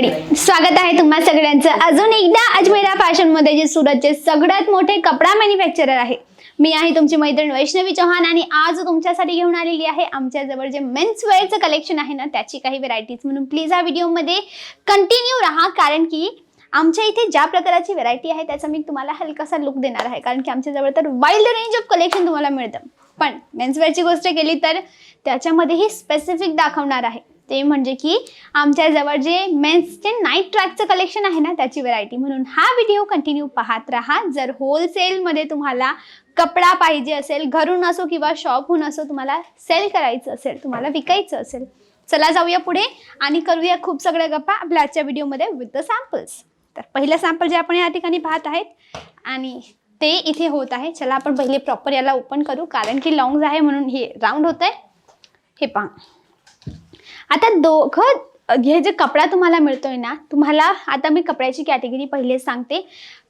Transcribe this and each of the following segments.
मंडळी स्वागत आहे तुम्हा सगळ्यांचं. अजून एकदा अजमेरा फॅशनमध्ये जे सुरतचे सगळ्यात मोठे कपडा मॅन्युफॅक्चरर आहे. मी आहे तुमची मैत्रीण वैष्णवी चव्हाण आणि आज तुमच्यासाठी घेऊन आलेली आहे आमच्या जवळ जे मेन्स वेअरचं कलेक्शन आहे ना त्याची काही व्हरायटीज म्हणून प्लीज हा व्हिडिओमध्ये कंटिन्यू राहा कारण की आमच्या इथे ज्या प्रकारची व्हरायटी आहे त्याचा मी तुम्हाला हलकासा लुक देणार आहे. कारण की आमच्याजवळ तर वाईल्ड रेंज ऑफ कलेक्शन तुम्हाला मिळतं. पण मेन्सवेअरची गोष्ट केली तर त्याच्यामध्येही स्पेसिफिक दाखवणार आहे. ते म्हणजे की आमच्याजवळ जे मेन्सचे नाईट ट्रॅकचं कलेक्शन आहे ना त्याची व्हरायटी म्हणून हा व्हिडिओ कंटिन्यू पाहत राहा. जर होलसेलमध्ये तुम्हाला कपडा पाहिजे असेल घरून असो किंवा शॉपहून असो तुम्हाला सेल करायचं असेल तुम्हाला विकायचं असेल चला जाऊया पुढे आणि करूया खूप सगळ्या गप्पा आपल्या आजच्या व्हिडिओमध्ये विथ द सॅम्पल्स तर पहिलं सॅम्पल जे आपण या ठिकाणी पाहत आहेत आणि ते इथे होत आहे. चला आपण पहिले प्रॉपर याला ओपन करू कारण की लॉंग्स आहे म्हणून हे राऊंड होत आहे हे पहा. आता दोघं हे जे कपडा तुम्हाला मिळतोय ना तुम्हाला आता मी कपड्याची कॅटेगरी पहिले सांगते.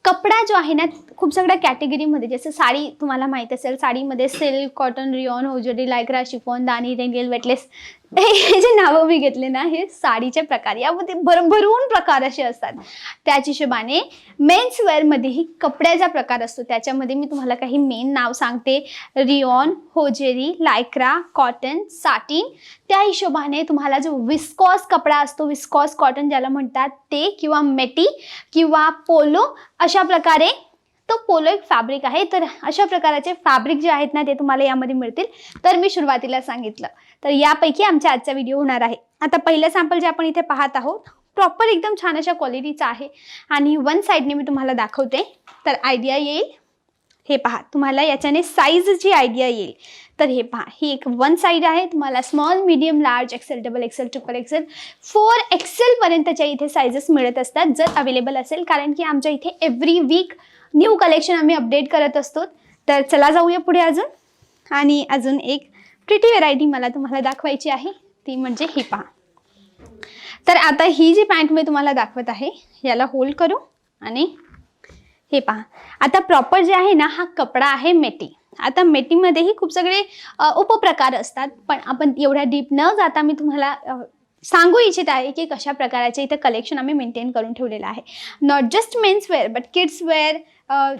कपडा जो आहे ना खूप सगळ्या कॅटेगरीमध्ये जसं साडी तुम्हाला माहीत असेल साडीमध्ये silk cotton rayon hosiery lycra chiffon दानी रेंगेल वेटलेस हे जे नावं मी घेतले ना हे साडीचे प्रकार. यामध्ये भरभरून प्रकार असे असतात. त्याच हिशोबाने मेन्स वेअरमध्येही कपड्याचा प्रकार असतो. त्याच्यामध्ये मी तुम्हाला काही मेन नाव सांगते. Rayon hosiery Lycra cotton satin त्या हिशोबाने तुम्हाला जो विस्कॉस कपडा असतो विस्कॉस कॉटन ज्याला म्हणतात ते किंवा मेटी किंवा पोलो अशा प्रकारे तो पोलो एक फॅब्रिक आहे. तर अशा प्रकारचे फॅब्रिक जे आहेत ना ते तुम्हाला यामध्ये मिळतील. तर मी सुरुवातीला सांगितलं. तर यापैकी आमच्या आजचा व्हिडिओ होणार आहे. आता पहिलं सॅम्पल जे आपण इथे पाहत आहोत प्रॉपर एकदम छान अशा क्वालिटीचा आहे. आणि वन साईडने मी तुम्हाला दाखवते. तर आयडिया येईल. हे पहा तुम्हाला याच्याने साईजची आयडिया येईल. तर हे पहा ही एक वन साईड आहे तुम्हाला small medium large XL double XL triple XL four एक्सेलपर्यंतच्या इथे साईजेस मिळत असतात जर अवेलेबल असेल. कारण की आमच्या इथे एव्हरी वीक न्यू कलेक्शन आम्ही अपडेट करत असतो. तर चला जाऊया पुढे अजून. आणि अजून एक प्रिटी व्हेरायटी मला तुम्हाला दाखवायची आहे ती म्हणजे ही पहा. तर आता ही जी पॅन्ट मी तुम्हाला दाखवत आहे याला होल्ड करू आणि हे पहा. आता प्रॉपर जे आहे ना हा कपडा आहे मेटी. आता मेटीमध्येही खूप सगळे उपप्रकार असतात. पण आपण एवढ्या डीप न जाता मी तुम्हाला सांगू इच्छित आहे की कशा प्रकाराचे इथं कलेक्शन आम्ही मेंटेन करून ठेवलेलं आहे. Not just men's wear but kids wear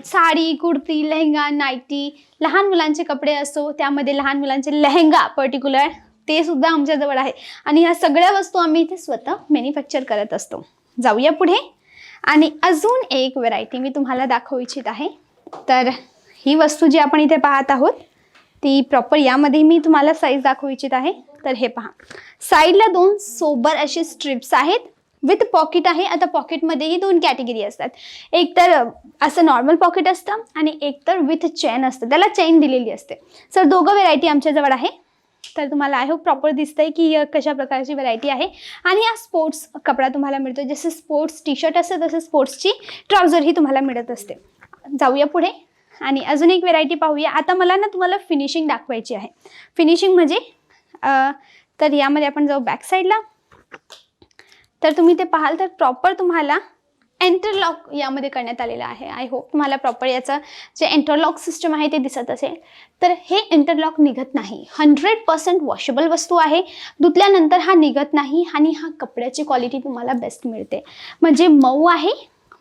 sari kurti lehenga nighty लहान मुलांचे कपडे असो त्यामध्ये लहान मुलांचे लेहंगा पर्टिक्युलर ते सुद्धा आमच्याजवळ आहे. आणि ह्या सगळ्या वस्तू आम्ही इथे स्वतः मॅन्युफॅक्चर करत असतो. जाऊया पुढे. आणि अजून एक व्हरायटी मी तुम्हाला दाखवू इच्छित आहे. तर ही वस्तू जी आपण इथे पाहत आहोत ती प्रॉपर यामध्ये मी तुम्हाला साईज दाखवू इच्छित आहे. तर हे पहा. साईडला दोन सोबर असे स्ट्रिप्स आहेत. विथ पॉकेट आहे. आता पॉकेटमध्येही दोन कॅटेगरी असतात. एक तर असं नॉर्मल पॉकेट असतं आणि एक तर विथ चेन असतं. त्याला चेन दिलेली असते. सर दोघं व्हेरायटी आमच्याजवळ आहे. तर तुम्हाला आय होप प्रॉपर दिसतंय की कशा प्रकारची व्हरायटी आहे. आणि हा स्पोर्ट्स कपडा तुम्हाला मिळतो. जसं स्पोर्ट्स टी शर्ट असतं तसं स्पोर्ट्सची ट्राउझरही तुम्हाला मिळत असते. जाऊया पुढे. आणि अजून एक व्हेरायटी पाहूया. आता मला ना तुम्हाला फिनिशिंग दाखवायची आहे. फिनिशिंग म्हणजे तर यामध्ये आपण जाऊ बॅक साईडला तर तुम्ही ते पाहाल तर प्रॉपर तुम्हाला एंटरलॉक यामध्ये करण्यात आलेलं आहे. आय होप तुम्हाला प्रॉपर याचं जे एंटरलॉक सिस्टम आहे ते दिसत असेल. तर हे इंटरलॉक निघत नाही. हंड्रेड पर्सेंट वॉशेबल वस्तू आहे. धुतल्यानंतर हा निघत नाही आणि हा कपड्याची क्वालिटी तुम्हाला बेस्ट मिळते. म्हणजे मऊ आहे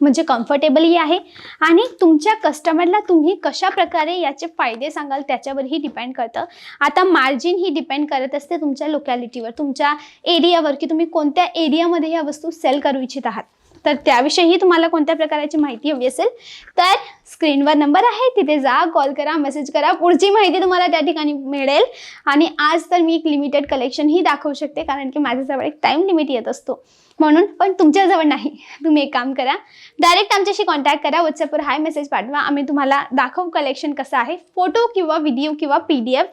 म्हणजे कम्फर्टेबलही आहे आणि तुमच्या कस्टमरला तुम्ही कशा प्रकारे याचे फायदे सांगाल त्याच्यावरही डिपेंड करतं. आता मार्जिन ही डिपेंड करत असते तुमच्या लोकॅलिटीवर तुमच्या एरियावर की तुम्ही कोणत्या एरियामध्ये ह्या वस्तू सेल करू इच्छित आहात. तर त्याविषयीही तुम्हाला कोणत्या प्रकाराची माहिती हवी असेल तर स्क्रीनवर नंबर आहे तिथे जा कॉल करा मेसेज करा पुढची माहिती तुम्हाला त्या ठिकाणी मिळेल. आणि आज तर मी एक लिमिटेड कलेक्शनही दाखवू शकते कारण की माझ्याजवळ एक टाईम लिमिट येत असतो. म्हणून पण तुमच्याजवळ नाही तुम्ही एक काम करा डायरेक्ट आमच्याशी कॉन्टॅक्ट करा व्हॉट्सअपवर हाय मेसेज पाठवा आम्ही तुम्हाला दाखवू कलेक्शन कसं आहे फोटो किंवा व्हिडिओ किंवा पी डी एफ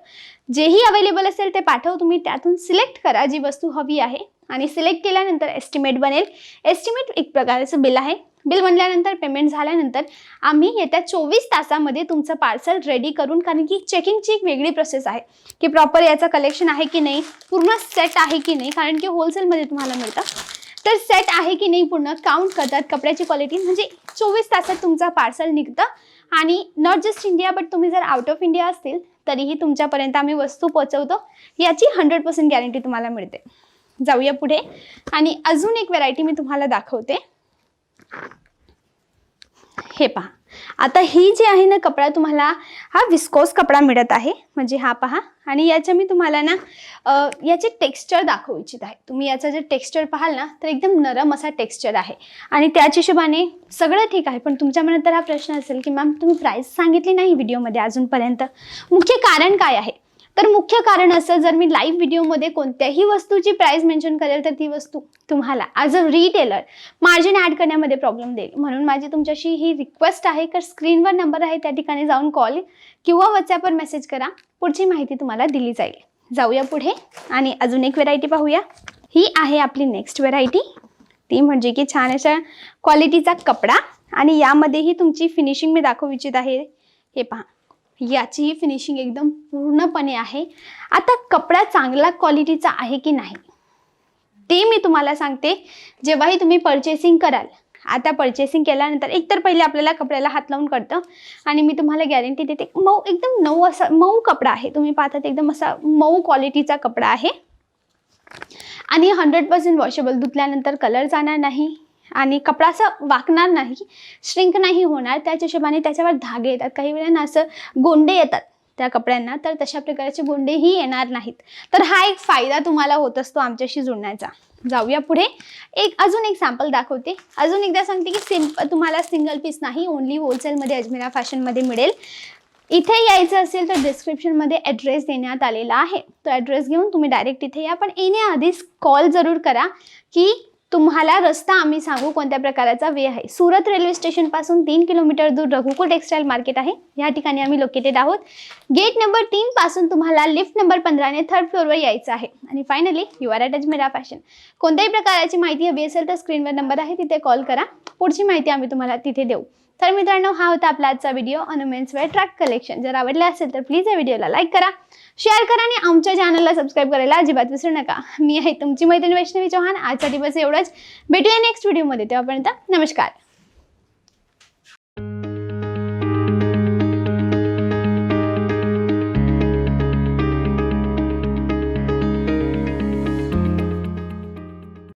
जेही अवेलेबल असेल ते पाठव तुम्ही त्यातून सिलेक्ट करा जी वस्तू हवी आहे. आणि सिलेक्ट केल्यानंतर एस्टिमेट बनेल. एस्टिमेट एक प्रकारचं बिल आहे. बिल बनल्यानंतर पेमेंट झाल्यानंतर आम्ही येत्या चोवीस तासामध्ये तुमचं पार्सल रेडी करून कारण की चेकिंगची एक वेगळी प्रोसेस आहे की प्रॉपर याचं कलेक्शन आहे की नाही पूर्ण सेट आहे की नाही कारण की होलसेलमध्ये तुम्हाला मिळतं. तर सेट आहे की नाही पूर्ण काउंट करतात कपड्याची क्वालिटी म्हणजे चोवीस तासात तुमचा पार्सल निघतं. आणि नॉट जस्ट इंडिया बट तुम्ही जर आउट ऑफ इंडिया असतील तरीही तुमच्यापर्यंत आम्ही वस्तू पोहोचवतो. याची हंड्रेड पर्सेंट गॅरंटी तुम्हाला मिळते. जाऊया पुढे. आणि अजून एक व्हरायटी मी तुम्हाला दाखवते. हे पहा. आता ही जी आहे ना कपडा तुम्हाला हा विस्कोस कपडा मिळत आहे. म्हणजे हा पहा. आणि याचं मी तुम्हाला ना याचे टेक्स्चर दाखवू इच्छित आहे. तुम्ही याचं जे टेक्स्चर पाहाल ना तर एकदम नरम असा टेक्स्चर आहे. आणि त्याच हिशोबाने सगळं ठीक आहे. पण तुमच्या मनात तर हा प्रश्न असेल की मॅम तुम्ही प्राईस सांगितली नाही व्हिडिओमध्ये अजूनपर्यंत. मुख्य कारण काय आहे? तर मुख्य कारण असं जर मी लाईव्ह व्हिडिओमध्ये कोणत्याही वस्तूची प्राईस मेन्शन करेल तर ती वस्तू तुम्हाला as a retailer margin add करण्यामध्ये प्रॉब्लेम देईल. म्हणून माझी तुमच्याशी ही रिक्वेस्ट आहे की स्क्रीनवर नंबर आहे त्या ठिकाणी जाऊन कॉल किंवा व्हॉट्सॲपवर मेसेज करा. पुढची माहिती तुम्हाला दिली जाईल. जाऊया पुढे आणि अजून एक व्हेरायटी पाहूया. ही आहे आपली नेक्स्ट व्हेरायटी ती म्हणजे की छान अशा क्वालिटीचा कपडा आणि यामध्येही तुमची फिनिशिंग मी दाखवू इच्छित आहे. हे पहा. याचीही फिनिशिंग एकदम पूर्णपणे आहे. आता कपडा चांगला क्वालिटीचा आहे की नाही? ते मी तुम्हाला सांगते. जेव्हाही तुम्ही पर्चेसिंग कराल आता पर्चेसिंग केल्यानंतर एकतर पहिले आपल्याला कपड्याला हात लावून कळतं आणि मी तुम्हाला गॅरंटी देते मऊ एकदम नऊ असा मऊ कपडा आहे. तुम्ही पाहतात एकदम असा मऊ क्वालिटीचा कपडा आहे. आणि हंड्रेड पर्सेंट वॉशेबल धुतल्यानंतर कलर जाणार नाही. आणि कपडा असं वाकणार नाही श्रिंक नाही होणार त्याच हिशोबाने त्याच्यावर धागे येतात. काही वेळांना असं गोंडे येतात त्या कपड्यांना तर तशा प्रकारचे गोंडेही येणार नाहीत. तर हा एक फायदा तुम्हाला होत असतो आमच्याशी जुळण्याचा. जाऊया पुढे. एक अजून एक सॅम्पल दाखवते. अजून एकदा सांगते की सिम्प तुम्हाला सिंगल पीस नाही ओनली होलसेलमध्ये अजमेरा फॅशनमध्ये मिळेल. इथे यायचं असेल तर डिस्क्रिप्शनमध्ये ॲड्रेस देण्यात आलेला आहे. तो ॲड्रेस घेऊन तुम्ही डायरेक्ट इथे या. पण येण्याआधीच कॉल जरूर करा की तुम्हाला रस्ता आम्ही सांगू कोणत्या प्रकाराचा वे आहे. सुरत रेल्वे स्टेशनपासून तीन किलोमीटर दूर रघुकुल टेक्सटाईल मार्केट आहे. या ठिकाणी आम्ही लोकेटेड आहोत. गेट नंबर तीन पासून तुम्हाला लिफ्ट नंबर पंधराने थर्ड फ्लोअरवर यायचं आहे. आणि finally you are attach Ajmera fashion कोणत्याही प्रकाराची माहिती हवी असेल तर स्क्रीनवर नंबर आहे. तिथे कॉल करा. पुढची माहिती आम्ही तुम्हाला तिथे देऊ. तर मित्रांनो हा होता आपला आजचा व्हिडिओ अनुमेन्स वेअर ट्रॅक कलेक्शन जर आवडला असेल तर प्लीज या व्हिडिओला लाईक करा. शेअर करा आणि आमच्या चॅनलला सबस्क्राईब करायला अजिबात विसरू नका. मी आहे तुमची मैत्रीण वैष्णवी चौहान. आजचा दिवस एवढंच. भेटूया नेक्स्ट व्हिडिओमध्ये तेव्हापर्यंत नमस्कार.